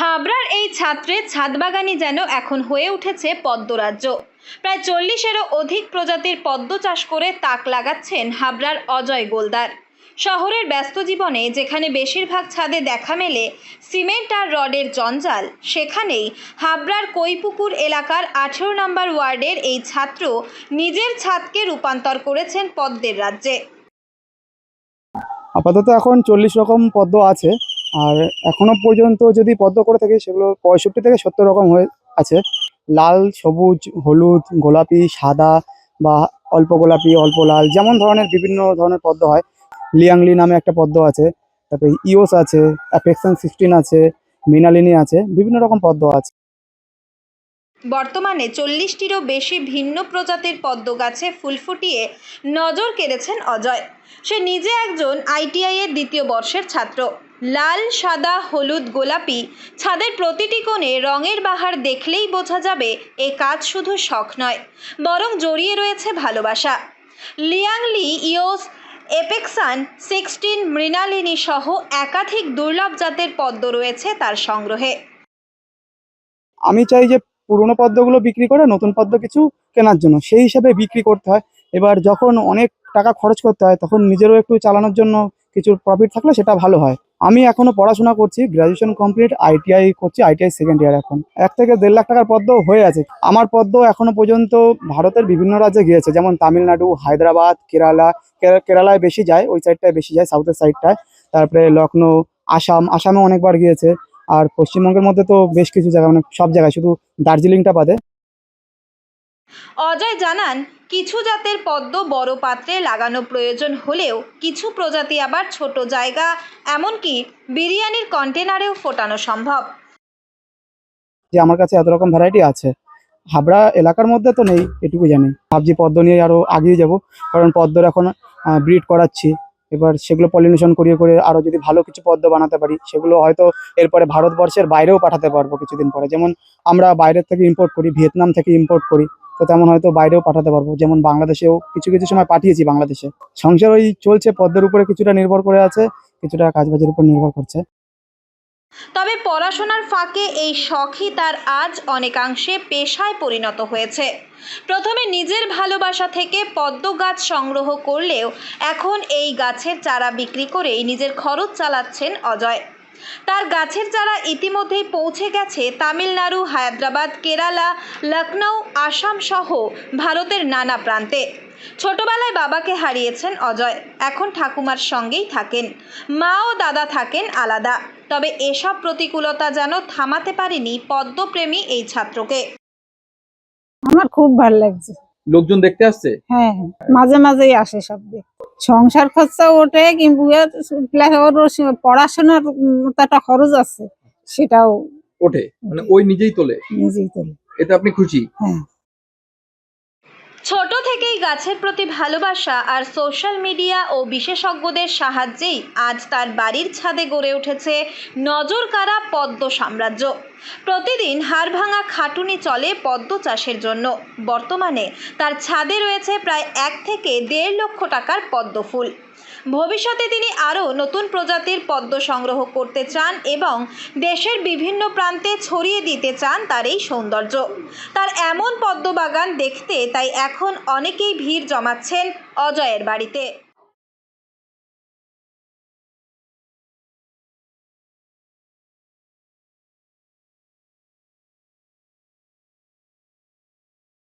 হাবড়ার এই ছাত্রের ছাদবাগানই যেন এখন হয়ে উঠেছে পদ্মরাজ্য। প্রায় চল্লিশেরও অধিক প্রজাতির পদ্ম চাষ করে তাক লাগাচ্ছেন হাবড়ার অজয় গোলদার। শহরের ব্যস্ত জীবনে যেখানে বেশিরভাগ ছাদে দেখা মেলে সিমেন্ট আর রডের জঞ্জাল, সেখানেই হাবড়ার কৈপুকুর এলাকার আঠেরো নম্বর ওয়ার্ডের এই ছাত্র নিজের ছাদকে রূপান্তর করেছেন পদ্মের রাজ্যে। আপাতত এখন চল্লিশ রকম পদ্ম আছে। আর এখনও পর্যন্ত যদি পদ্ম করে থাকে সেগুলো পঁয়ষট্টি থেকে সত্তর রকম হয়ে আছে। লাল, সবুজ, হলুদ, গোলাপি, সাদা বা অল্প গোলাপি, অল্প লাল, যেমন ধরনের বিভিন্ন ধরনের পদ্ম হয়। লিয়াংলি নামে একটা পদ্ম আছে, তারপরে ইওস আছে অ্যাপেকশন সিক্সটিন আছে, মিনালিনি আছে, বিভিন্ন রকম পদ্ম আছে। বর্তমানে চল্লিশটিরও বেশি ভিন্ন প্রজাতির পদ্ম গাছে ফুল ফুটিয়ে নজর কেড়েছেন অজয়। সে নিজে একজন আইটিআই এর দ্বিতীয় বর্ষের ছাত্র। লাল, সাদা, হলুদ, গোলাপি ছাদের প্রতিটি কোণে রঙের বাহার দেখলেই বোঝা যাবে এ কাজ শুধু শখ নয়, বরং জড়িয়ে রয়েছে ভালোবাসা। লিয়াংলি ইওস এপেক্সান, সিক্সটিন, মৃণালিনী সহ একাধিক দুর্লভ জাতের পদ্ম রয়েছে তার সংগ্রহে। আমি চাই যে পুরোনো পদ্মগুলো বিক্রি করে নতুন পদ্ম কিছু কেনার জন্য, সেই হিসাবে বিক্রি করতে হয়। এবার যখন অনেক টাকা খরচ করতে হয়, তখন নিজেরও একটু চালানোর জন্য কিছু প্রফিট থাকলে সেটা ভালো হয়। আমি এখনও পড়াশোনা করছি গ্র্যাজুয়েশন কমপ্লিট আইটিআই করছি আইটিআই সেকেন্ড ইয়ার এখন। এক থেকে দেড় লাখ টাকার পদ্ম হয়ে আছে। আমার পদ্ম এখনও পর্যন্ত ভারতের বিভিন্ন রাজ্যে গিয়েছে, যেমন তামিলনাড়ু, হায়দ্রাবাদ, কেরালা। কেরালায় বেশি যায়, ওই সাইডটায় বেশি যায় সাউথের সাইডটায় তারপরে লখনৌ আসাম, আসামে অনেকবার গিয়েছে। আর পশ্চিমবঙ্গের মধ্যে তো বেশ কিছু জায়গা মানে সব জায়গায় শুধু দার্জিলিংটা বাদে। অজয় জানান কিছু জাতের পদ্ম বড় পাত্রে লাগানো প্রয়োজন হলেও কিছু প্রজাতি আবার ছোট জায়গা এমনকি বিরিয়ানির কন্টেনারেও ফোটানো সম্ভব। যে আমার কাছে এত রকম ভ্যারাইটি আছে হাবড়া এলাকার মধ্যে তো নেই এটুকু জানি। ভাবছি পদ্ম নিয়ে আরও আগিয়ে যাব কারণ পদ্মর এখন ব্রিড করাচ্ছি। এবার সেগুলো পলিনেশন করিয়ে করে আরও যদি ভালো কিছু পদ্ম বানাতে পারি, সেগুলো হয়তো এরপরে ভারতবর্ষের বাইরেও পাঠাতে পারব কিছুদিন পরে। যেমন আমরা বাইরের থেকে ইম্পোর্ট করি, ভিয়েতনাম থেকে ইম্পোর্ট করি, তো তেমন হয়তো বাইরেও পাঠাতে পারব। যেমন বাংলাদেশেও কিছু কিছু সময় পাঠিয়েছি বাংলাদেশে। সংসার ওই চলছে, পদ্মের উপরে কিছুটা নির্ভর করে আছে, কিছুটা কাজবাজের উপর নির্ভর করছে। তবে পড়াশোনার ফাঁকে এই শখই তার আজ অনেকাংশে পেশায় পরিণত হয়েছে। প্রথমে নিজের ভালোবাসা থেকে পদ্ম গাছ সংগ্রহ করলেও এখন এই গাছের চারা বিক্রি করেই নিজের খরচ চালাচ্ছেন অজয়। তার গাছের চারা ইতিমধ্যেই পৌঁছে গেছে তামিলনাড়ু, হায়দ্রাবাদ, কেরালা লখনৌ আসাম সহ ভারতের নানা প্রান্তে। ছোটবেলায় বাবাকে হারিয়েছেন অজয়, এখন ঠাকুমার সঙ্গেই থাকেন। মা ও দাদা থাকেন আলাদা। তবে এসব প্রতিকূলতা যেন থামাতে পারেনি পদ্মপ্রেমী এই ছাত্রকে। আমার খুব ভালো লাগছে। লোকজন দেখতে আসছে? হ্যাঁ হ্যাঁ, মাঝে মাঝেই আসে সব সংসার খরচা ওঠে কিন্তু পড়াশোনার একটা খরচ আছে সেটাও ওঠে। মানে ওই নিজেই তোলে? নিজেই তোলে। এটা আপনি খুশি? হ্যাঁ। ছোট থেকেই গাছের প্রতি ভালোবাসা আর সোশ্যাল মিডিয়া ও বিশেষজ্ঞদের সাহায্যেই আজ তার বাড়ির ছাদে গড়ে উঠেছে নজর কারা পদ্ম সাম্রাজ্য। প্রতিদিন হাড় ভাঙা খাটুনি চলে পদ্ম চাষের জন্য। বর্তমানে তার ছাদে রয়েছে প্রায় এক থেকে দেড় লক্ষ টাকার পদ্ম ফুল ভবিষ্যতে তিনি আরও নতুন প্রজাতির পদ্ম সংগ্রহ করতে চান এবং দেশের বিভিন্ন প্রান্তে ছড়িয়ে দিতে চান তার এই সৌন্দর্য। তার এমন পদ্মবাগান দেখতে তাই এখন অনেকেই ভিড় জমাচ্ছেন অজয়ের বাড়িতে।